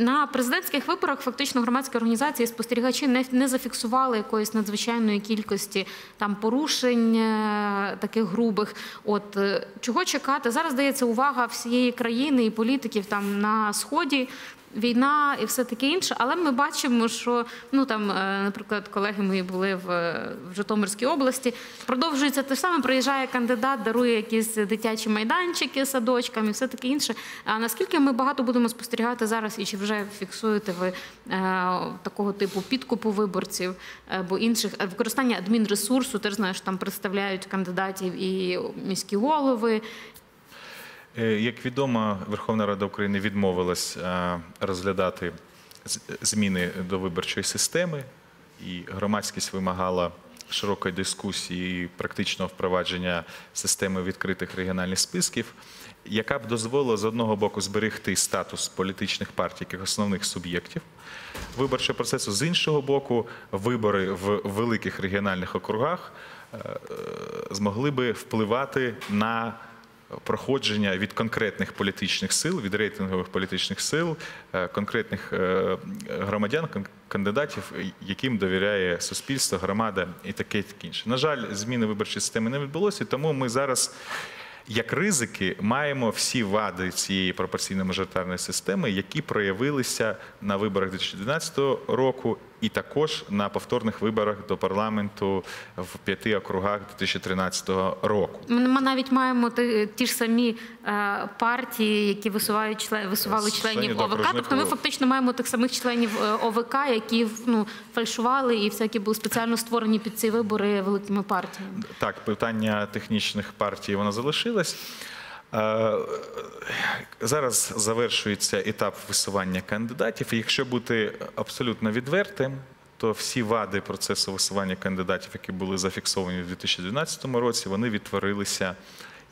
на президентських виборах фактично громадські організації спостерігачі не, не зафіксували якоїсь надзвичайної кількості там порушень е, таких грубих. От е, чого чекати? Зараз дається увага всієї країни і політиків там на сході. Війна і все таке інше, але ми бачимо, що ну там, е, наприклад, колеги мої були в, в Житомирській області. Продовжується те саме. Приїжджає кандидат, дарує якісь дитячі майданчики садочкам і все таке інше. А наскільки ми багато будемо спостерігати зараз, і чи вже фіксуєте ви е, такого типу підкупу виборців або інших е, використання адмінресурсу? Ти ж знаєш, там представляють кандидатів і міські голови, Е, Як відомо, Верховна Рада України відмовилась е, розглядати зміни до виборчої системи, і громадськість вимагала широкої дискусії і практичного впровадження системи відкритих регіональних списків, яка б дозволила з одного боку зберегти статус політичних партій як основних суб'єктів виборчого процесу, з іншого боку, вибори в великих регіональних округах е, е, змогли би впливати на проходження від конкретних політичних сил, від рейтингових політичних сил, е, конкретних е, громадян, кандидатів, яким довіряє суспільство, громада і таке таке інше. На жаль, зміни виборчої системи не відбулося, тому ми зараз. Як ризики маємо всі вади цієї пропорційно-мажоритарної системи, які проявилися на виборах 2012 року, і також на повторних виборах до парламенту в п'яти округах 2013 року. Ми навіть маємо ті, ж самі е, партії, які висувають висували Членів членів ОВК. Тобто ми фактично маємо тих самих членів е, ОВК, які ну, фальшували і всякі були спеціально створені під ці вибори великими партіями. Так, питання технічних партій воно залишилось. Е, Зараз завершується етап висування кандидатів. Якщо бути абсолютно відвертим, то всі вади процесу висування кандидатів, які були зафіксовані у 2012 році, вони відтворилися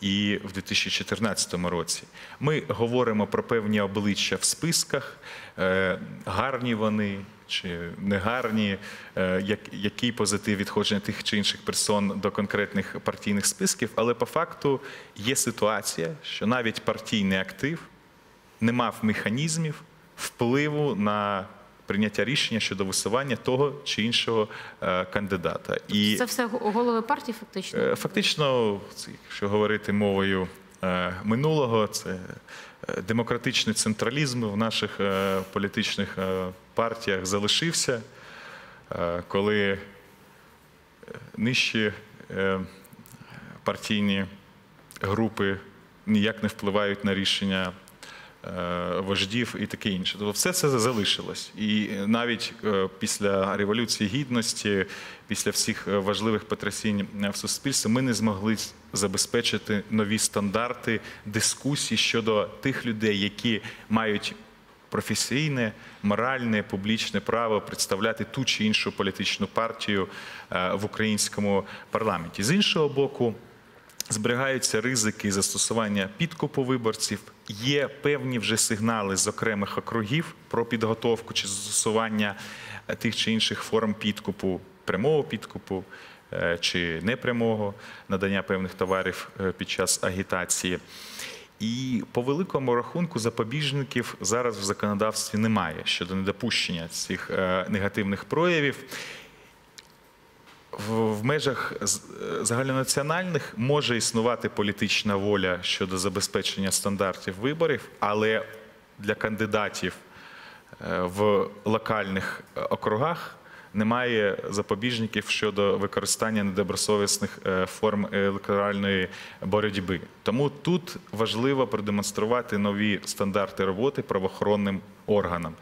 і в 2014 році. Ми говоримо про певні обличчя в списках, е, гарні вони чи негарні, е, який позитив відходження тих чи інших персон до конкретних партійних списків. Але по факту є ситуація, що навіть партійний актив не мав механізмів впливу на прийняття рішення щодо висування того чи іншого е, кандидата. І Це все голови партії, фактично. Е, Фактично, якщо говорити мовою е, минулого, це демократичний централізм в наших політичних партіях залишився, коли нижчі партійні групи ніяк не впливають на рішення вождів і таке інше. Тобто все це залишилось. І навіть е, після Революції Гідності, після всіх е, важливих потрясінь в суспільстві, ми не змогли забезпечити нові стандарти дискусій щодо тих людей, які мають професійне, моральне, публічне право представляти ту чи іншу політичну партію е, в українському парламенті. З іншого боку, зберігаються ризики застосування підкупу виборців. Є певні вже сигнали з окремих округів про підготовку чи застосування е, тих чи інших форм підкупу, прямого підкупу е, чи непрямого надання певних товарів е, під час агітації. І по великому рахунку запобіжників зараз в законодавстві немає щодо недопущення цих негативних проявів. В, межах е, загальнонаціональних може існувати політична воля щодо забезпечення стандартів виборів, але для кандидатів е, в локальних е, округах немає запобіжників щодо використання недобросовісних форм електоральної боротьби. Тому тут важливо продемонструвати нові стандарти роботи правоохоронним органам.